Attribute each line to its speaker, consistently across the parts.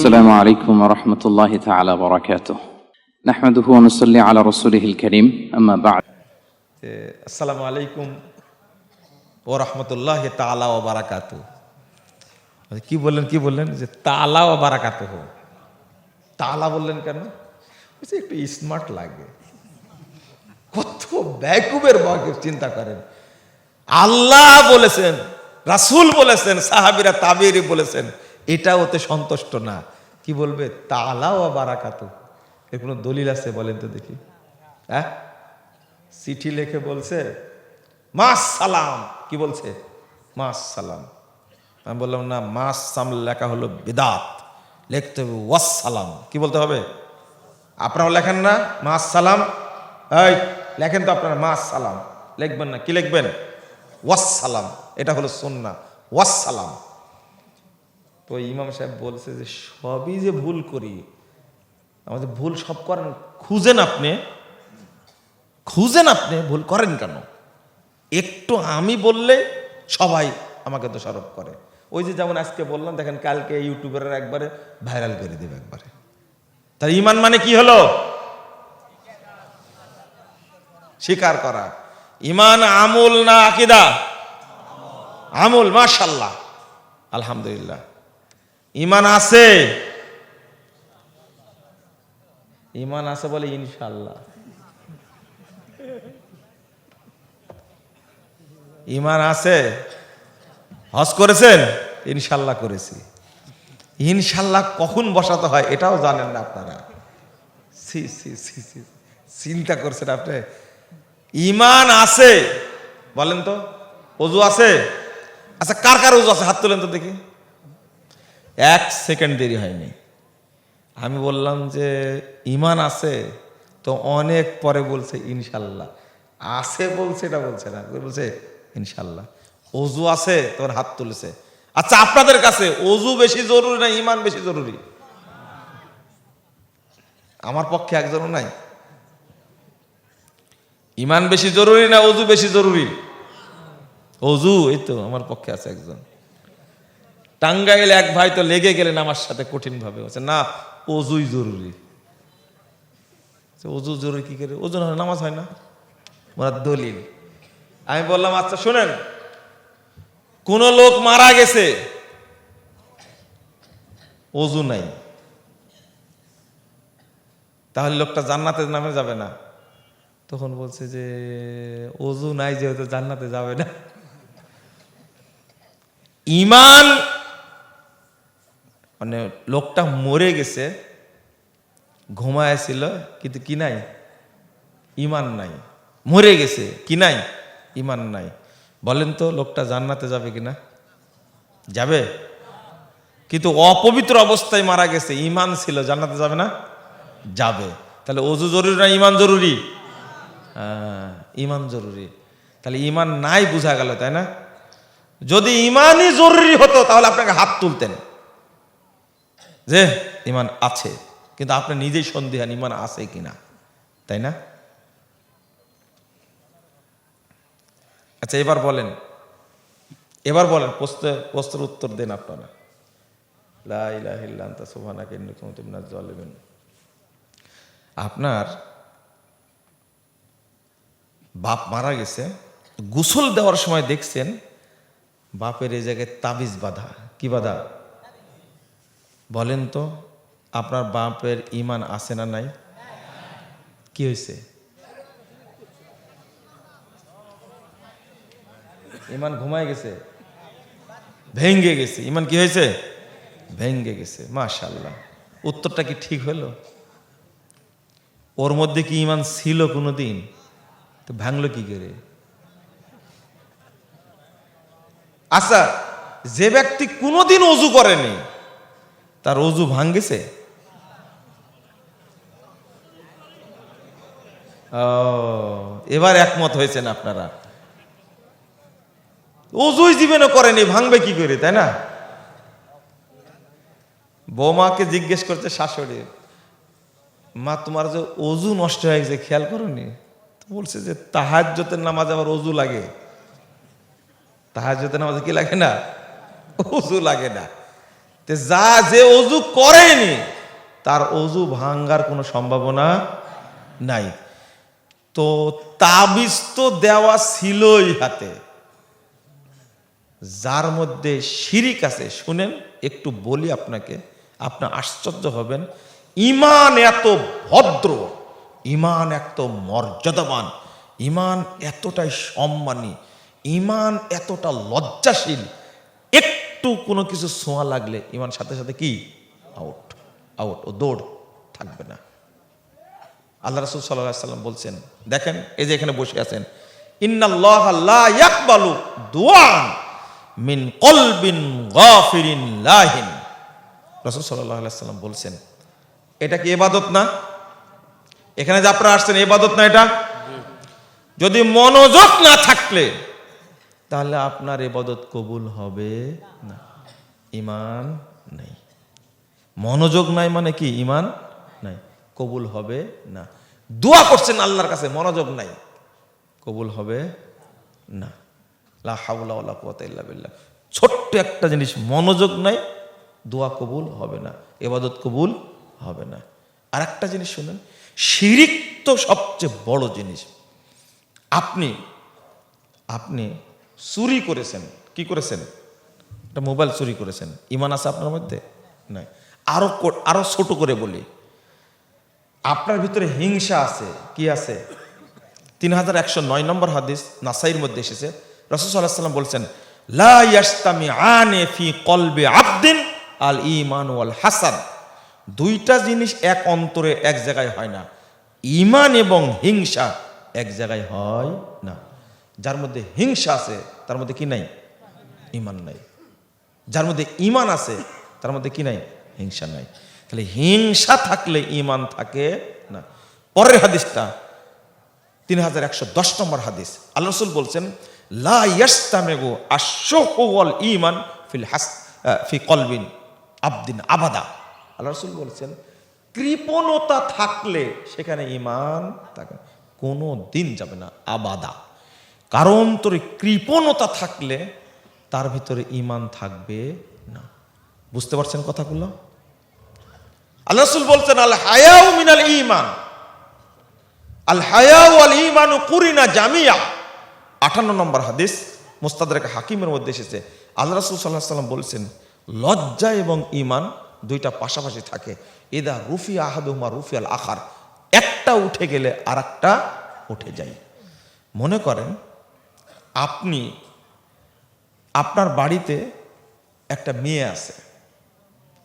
Speaker 1: السلام عليكم ورحمة الله تعالى وبركاته نحمده ونصلي على رسوله الكريم أما بعد
Speaker 2: যে আসসালামু আলাইকুম ও রহমতুল্লাহ তালা ও বারাকাতু কি বললেন কি বললেন যে তালা ও বারাকাতু হো তালা বললেন কেন বলছে, একটু স্মার্ট লাগে কত ব্যাকুবের বাকি চিন্তা করেন আল্লাহ বলেছেন রাসূল বলেছেন সাহাবিরা তাবিরি বলেছেন এটা ওতে সন্তুষ্ট না। কি বলবে? তালা ও বারাকাতু। এর কোনো দলিল আছে বলেন তো দেখি। হ্যাঁ? চিঠি লিখে বলছে মাস সালাম কি বলছে? মাস সালাম আমি বললাম, না মাস সাম লেখা হলো বেদাত। লিখতে হবে ওয়াস সালাম কি বলতে হবে? আপনারাও লেখেন না মাস সালাম এই, লেখেন তো আপনারা মাস সালাম লিখবেন না, কি লিখবেন? ওয়াস সালাম এটা হলো সুন্না ওয়াস সালাম তো ইমাম সাহেব বলছে যে, সবই যে ভুল করি, আমাদের ভুল সব করেন, খুঁজেন আপনি। খুঁজেন আপনি, ভুল করেন কেন? একটু আমি বললে সবাই আমাকে দোষারোপ করে। ওই যে যেমন আজকে বললাম, দেখেন কালকে ইউটিউবের একবারে ভাইরাল করে দেবে একবারে। তার ইমান মানে কি হলো? স্বীকার করা। ইমান, আমুল না আকিদা? আমুল, মাশাল্লাহ। আলহামদুলিল্লাহ। ইমান আছে? ইমান আছে বলে ইনশাল্লাহ ইমান আছে? হজ করেছেন? ইনশাল্লাহ করেছি। ইনশাল্লাহ কখন বসাতে হয় এটাও জানেন না আপনারা। চিন্তা করছেন আপনি। ইমান আছে? বলেন তো। অজু আছে? আচ্ছা কার কার অজু আছে? হাত তোলেন তো দেখি। এক সেকেন্ড দেরি হয়নি। আমি বললাম যে, ইমান আছে, তো অনেক পরে বলছে ইনশাল্লাহ। আছে বলছে, এটা বলছে না। বলছে, ইনশাল্লাহ। অজু আছে, তোর হাত তুলেছে। আচ্ছা আপনাদের কাছে অজু বেশি জরুরি না ইমান বেশি জরুরি? আমার পক্ষে একজনও নাই। ইমান বেশি জরুরি না অজু বেশি জরুরি? অজু, এই তো, আমার পক্ষে আছে একজন। টাঙ্গাইলে এক ভাই তো লেগে গেলেন আমার সাথে কঠিন ভাবে বলছে, না, অজুই জরুরি। অজু জরুরি কি করে? ওজন হয় নামাজ হয় না? ওনার দলিল। আমি বললাম আচ্ছা শোনেন, কোন লোক মারা গেছে, অজু নাই। তাহলে লোকটা জান্নাতে নামে যাবে না। তখন বলছে যে, অজু নাই, যেহেতু জান্নাতে যাবে না। ইমান মানে লোকটা মরে গেছে ঘুমায় ছিল কিন্তু কি নাই? ইমান নাই। মরে গেছে কি নাই? ইমান নাই। বলেন তো লোকটা জান্নাতে যাবে কিনা? যাবে? কিন্তু অপবিত্র অবস্থায় মারা গেছে ইমান ছিল জান্নাতে যাবে না? যাবে। তাহলে অজু জরুরি না ইমান জরুরি? হ্যাঁ, ইমান জরুরি। তাহলে ইমান নাই বোঝা গেল তাই না? যদি ইমানই জরুরি হতো তাহলে আপনাকে হাত তুলতেন। যে ইমান আছে, কিন্তু আপনি নিজেই সন্দেহান ইমান আছে কিনা, তাই না? আচ্ছা এবার বলেন এবার বলেন, প্রশ্ন, প্রশ্নের উত্তর দেন আপনারা। আপনার বাপ মারা গেছে, গোসল দেওয়ার সময় দেখছেন, বাপের এই জায়গায় তাবিজ বাঁধা। কি বাঁধা? বলেন তো, আপনার বাপের ইমান আছে না নাই? কি হয়েছে ইমান ঘুমায় গেছে? ভেঙ্গে গেছে। ইমান কি হয়েছে ভেঙ্গে গেছে। মাশাল্লাহ উত্তরটা কি ঠিক হলো ওর মধ্যে কি ইমান ছিল কোনোদিন? তো ভাঙলো কি করে? আচ্ছা যে ব্যক্তি কোনোদিন অজু করেনি তার অজু ভাঙ্গেছে এবার একমত হয়েছেন আপনারা। অজুই জীবনে করেনি, ভাঙবে কি করে, তাই না? বৌমাকে জিজ্ঞেস করছে, শাশুড়ি, মা, তোমার যে অজু নষ্ট হয়ে গেছে, খেয়াল করনি? বলছে যে তাহাজ্যতের নামাজ আবার অজু লাগে। তাহাজ্যতের নামাজে কি লাগে না? অজু লাগে না। যা যে অজু করেনি, তার অজু ভাঙ্গার কোনো সম্ভাবনা নাই। তো তাবিজ তো দেওয়া ছিলই হাতে। যার মধ্যে শিরিক আছে, শুনেন, একটু বলি আপনাকে, আপনি আশ্চর্য হবেন। ইমান এত ভদ্র ইমান এত মর্যাদাবান ইমান এতটাই সম্মানী ইমান এতটা লজ্জাশীল, একটু কোনো কিছু ছোঁয়া লাগলে ইমান সাথে সাথে কি? আউট আউট ও দৌড় থাকবে না। আল্লাহ রাসূল সাল্লাল্লাহু সাল্লাম বলছেন দেখেন এই যে এখানে বসে আছেন ইন্নাল্লাহ লা ইয়াকবালু দুআন মিন কলবিন গাফিরিন লাহিন। রাসূল সাল্লাল্লাহু আলাইহি সাল্লাম বলছেন এটা কি ইবাদত না? এখানে যে আপনারা আসছেন ইবাদত না এটা? যদি মনোযোগ না থাকলে তাহলে আপনার এবাদত কবুল হবে না। ইমান নেই। মনোযোগ নাই মানে কি? ইমান নাই। কবুল হবে না। দোয়া করছেন আল্লাহর কাছে, মনোযোগ নাই। কবুল হবে না। লা ইল্লা বিল্লাহ। ছোট্ট একটা জিনিস, মনোযোগ নাই, দোয়া কবুল হবে না। এবাদত কবুল হবে না। আর একটা জিনিস শুনেন, শিরিক তো সবচেয়ে বড় জিনিস। আপনি আপনি চুরি করেছেন। কি করেছেন? একটা মোবাইল চুরি করেছেন। ইমান আছে আপনার মধ্যে? নাই। আরও কো- আরও ছোট করে বলি। আপনার ভিতরে হিংসা আছে। কি আছে? তিন হাজার একশো নয় নম্বর হাদিস নাসাইর মধ্যে এসেছে। রসুল্লাহ সাল্লাম বলছেন, লা ইয়াস্তামি আনে ফি কলবে আবদিন আল ইমান ওয়াল হাসান। দুইটা জিনিস এক অন্তরে এক জায়গায় হয় না। ইমান এবং হিংসা এক জায়গায় হয় যার মধ্যে হিংসা আছে, তার মধ্যে কি নাই? ইমান নাই। যার মধ্যে ইমান আছে, তার মধ্যে কি নাই? হিংসা নাই। তাহলে হিংসা থাকলে ইমান থাকে না। পরের হাদিসটা, তিন হাজার একশো দশ নম্বর হাদিস। আল্লাহ রসুল বলছেন, লা ইয়াস্তামেগু আশোকওয়াল ইমান ফিল হাস ফি কলবিন আবদিন আবাদা। আল্লাহ রসুল বলছেন, কৃপণতা থাকলে সেখানে ইমান থাকে। কোনো দিন যাবে না আবাদা। কারণ তোর কৃপণতা থাকলে তার ভিতরে ইমান থাকবে না। বুঝতে পারছেন কথাগুলো? আল্লাহ বলছেন, আল হায়াউ মিনাল ইমান আল হায়াউ আল ইমানু কুরিনা জামিয়া। আটান্ন নম্বর হাদিস মুস্তাদারেক হাকিমের মধ্যে এসেছে। আল্লাহ রাসূল সাল্লাহ সাল্লাম বলছেন, লজ্জা এবং ইমান দুইটা পাশাপাশি থাকে। এদা রুফি আহাদুমা রুফি আল আখার। একটা উঠে গেলে আর একটা উঠে যায়। মনে করেন আপনি আপনার বাড়িতে একটা মেয়ে আছে।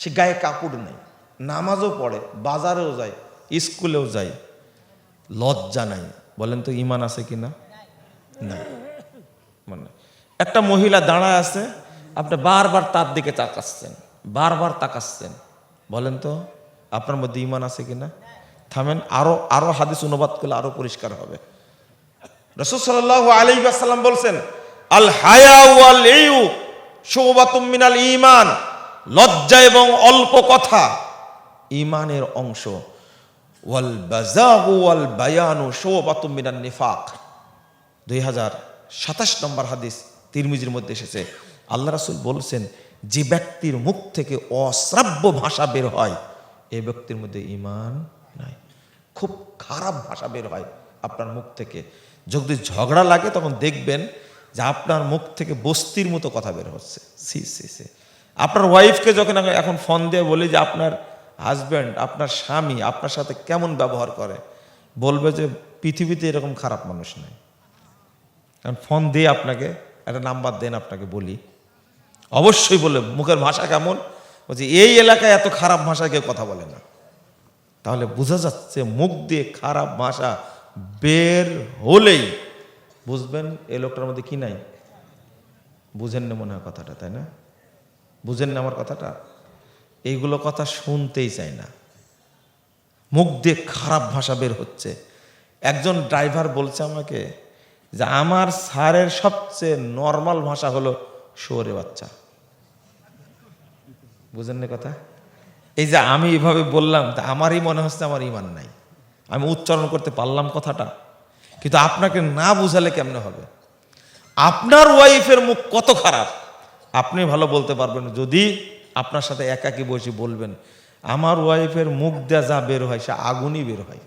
Speaker 2: সে গায়ে কাপড় নেই। নামাজও পড়ে, বাজারেও যায়, স্কুলেও যায়। লজ্জা নাই। বলেন তো ইমান আছে কি না না মানে একটা মহিলা দাঁড়ায় আছে, আপনি বারবার তার দিকে তাকাচ্ছেন, বারবার তাকাচ্ছেন। বলেন তো, আপনার মধ্যে ইমান আছে কি না থামেন, আরও আরও হাদিস অনুবাদ করলে আরও পরিষ্কার হবে। রসুল সাল্লাহ আলী সাল্লাম বলছেন, আল হায়া ওয়াল ইউ মিনাল ইমান লজ্জা এবং অল্প কথা ইমানের অংশ। ওয়াল বাজাগু ওয়াল বায়ানু শোবাতুম মিনাল নিফাক। দুই হাজার সাতাশ নম্বর হাদিস তিরমিজির মধ্যে এসেছে। আল্লাহ রাসুল বলছেন, যে ব্যক্তির মুখ থেকে অশ্রাব্য ভাষা বের হয় এই ব্যক্তির মধ্যে ইমান নাই। খুব খারাপ ভাষা বের হয়। আপনার মুখ থেকে। যদি ঝগড়া লাগে তখন দেখবেন যে আপনার মুখ থেকে বস্তির মতো কথা বের হচ্ছে। সি সি সি। আপনার ওয়াইফকে যখন এখন ফোন দিয়ে বলি যে আপনার হাজব্যান্ড আপনার স্বামী আপনার সাথে কেমন ব্যবহার করে, বলবে যে পৃথিবীতে এরকম খারাপ মানুষ নাই। কারণ ফোন দিয়ে আপনাকে একটা নাম্বার দেন, আপনাকে বলি। অবশ্যই বলে মুখের ভাষা কেমন? বলছি, এই এলাকায় এত খারাপ ভাষায় কেউ কথা বলে না। তাহলে বোঝা যাচ্ছে মুখ দিয়ে খারাপ ভাষা বের হলেই, বুঝবেন এই লোকটার মধ্যে কি নাই? বুঝেন না মনে হয় কথাটা, তাই না? বুঝেন না আমার কথাটা? এইগুলো কথা শুনতেই চাই না। মুখ দিয়ে খারাপ ভাষা বের হচ্ছে। একজন ড্রাইভার বলছে আমাকে যে, আমার স্যারের সবচেয়ে নর্মাল ভাষা হলো শোরে বাচ্চা। বুঝেন না কথা? এই যে আমি এভাবে বললাম, তা আমারই মনে হচ্ছে, আমার ইমান নাই। আমি উচ্চারণ করতে পারলাম কথাটা, কিন্তু আপনাকে না বুঝালে কেমনে হবে? আপনার ওয়াইফের মুখ কত খারাপ? আপনি ভালো বলতে পারবেন যদি আপনার সাথে একাকি বসে বলবেন, আমার ওয়াইফের মুখ দেয়া যা বের হয়, সে আগুনই বের হয়।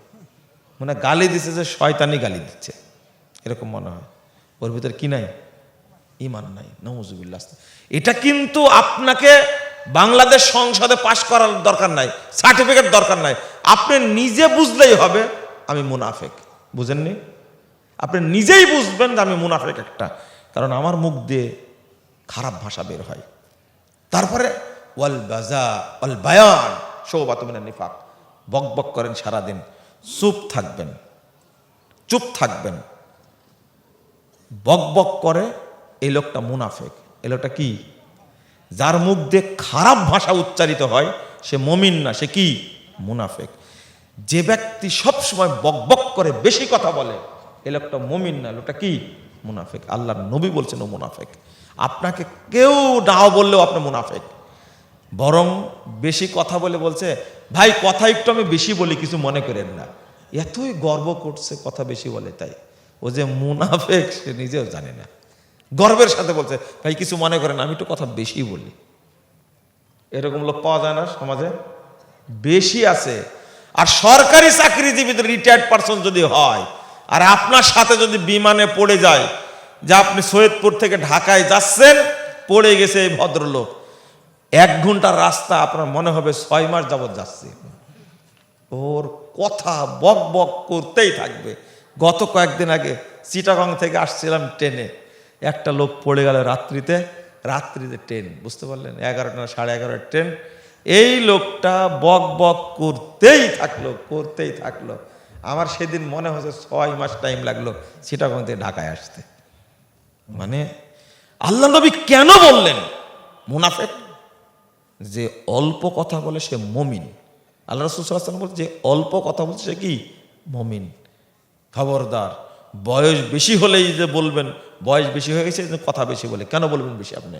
Speaker 2: মানে গালি দিচ্ছে যে শয়তানি গালি দিচ্ছে। এরকম মনে হয়। ওর ভিতরে কি নাই? ইমান নাই। নমজুবিল্লাহ এটা কিন্তু আপনাকে বাংলাদেশ সংসদে পাশ করার দরকার নাই, সার্টিফিকেট দরকার নাই। আপনি নিজে বুঝলেই হবে আমি মুনাফেক। বুঝেননি? আপনি নিজেই বুঝবেন যে আমি মুনাফেক একটা। কারণ আমার মুখ দিয়ে খারাপ ভাষা বের হয়। তারপরে, ওয়াল বাজা, ওয়াল বায়ান সৌবাত মিনান নিফাক। বক বক করেন সারাদিন। চুপ থাকবেন। চুপ থাকবেন। বক বক করে, এই লোকটা মুনাফেক। এই লোকটা কি? যার মুখ দিয়ে খারাপ ভাষা উচ্চারিত হয়, সে মমিন না, সে কি? মুনাফেক। যে ব্যক্তি সব সময় বক বক করে বেশি কথা বলে, এ লোকটা মমিন না, লোকটা কি? মুনাফেক। আল্লাহর নবী বলছেন ও মুনাফেক। আপনাকে কেউ নাও বললেও আপনি মুনাফেক। বরং বেশি কথা বলে বলছে, ভাই, কথা একটু আমি বেশি বলি, কিছু মনে করেন না। এতই গর্ব করছে, কথা বেশি বলে তাই। ও যে মুনাফেক, সে নিজেও জানে না। গর্বের সাথে বলছে, ভাই, কিছু মনে করেন আমি একটু কথা বেশি বলি। এরকম লোক পাওয়া যায় না সমাজে? বেশি আছে। আর সরকারি চাকরিজীবীদের রিটায়ার্ড পারসন যদি হয়, আর আপনার সাথে যদি বিমানে পড়ে যায়, যে আপনি সৈয়দপুর থেকে ঢাকায় যাচ্ছেন, পড়ে গেছে এই ভদ্রলোক, এক ঘণ্টার রাস্তা আপনার মনে হবে ছয় মাস যাবৎ যাচ্ছে। ওর কথা বক বক করতেই থাকবে। গত কয়েকদিন আগে চিটাগং থেকে আসছিলাম ট্রেনে। একটা লোক পড়ে গেল রাত্রিতে রাত্রিতে ট্রেন বুঝতে পারলেন? এগারোটা, সাড়ে এগারোটার ট্রেন এই লোকটা বক বক করতেই থাকল করতেই থাকল। আমার সেদিন মনে হচ্ছে ছয় মাস টাইম লাগল চিটাগং থেকে ঢাকায় আসতে। মানে আল্লাহ নবী কেন বললেন মুনাফেক? যে অল্প কথা বলে সে মমিন। আল্লাহ রসুল বলছে যে অল্প কথা বলছে সে কি? মমিন। খবরদার। বয়স বেশি হলেই যে বলবেন, বয়স বেশি হয়ে গেছে কথা বেশি বলে। কেন বলবেন বেশি আপনি?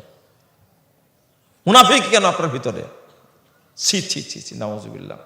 Speaker 2: মুনাফিক কেন আপনার ভিতরে? ছি ছি ছি ছি নামজুবিল্লাহ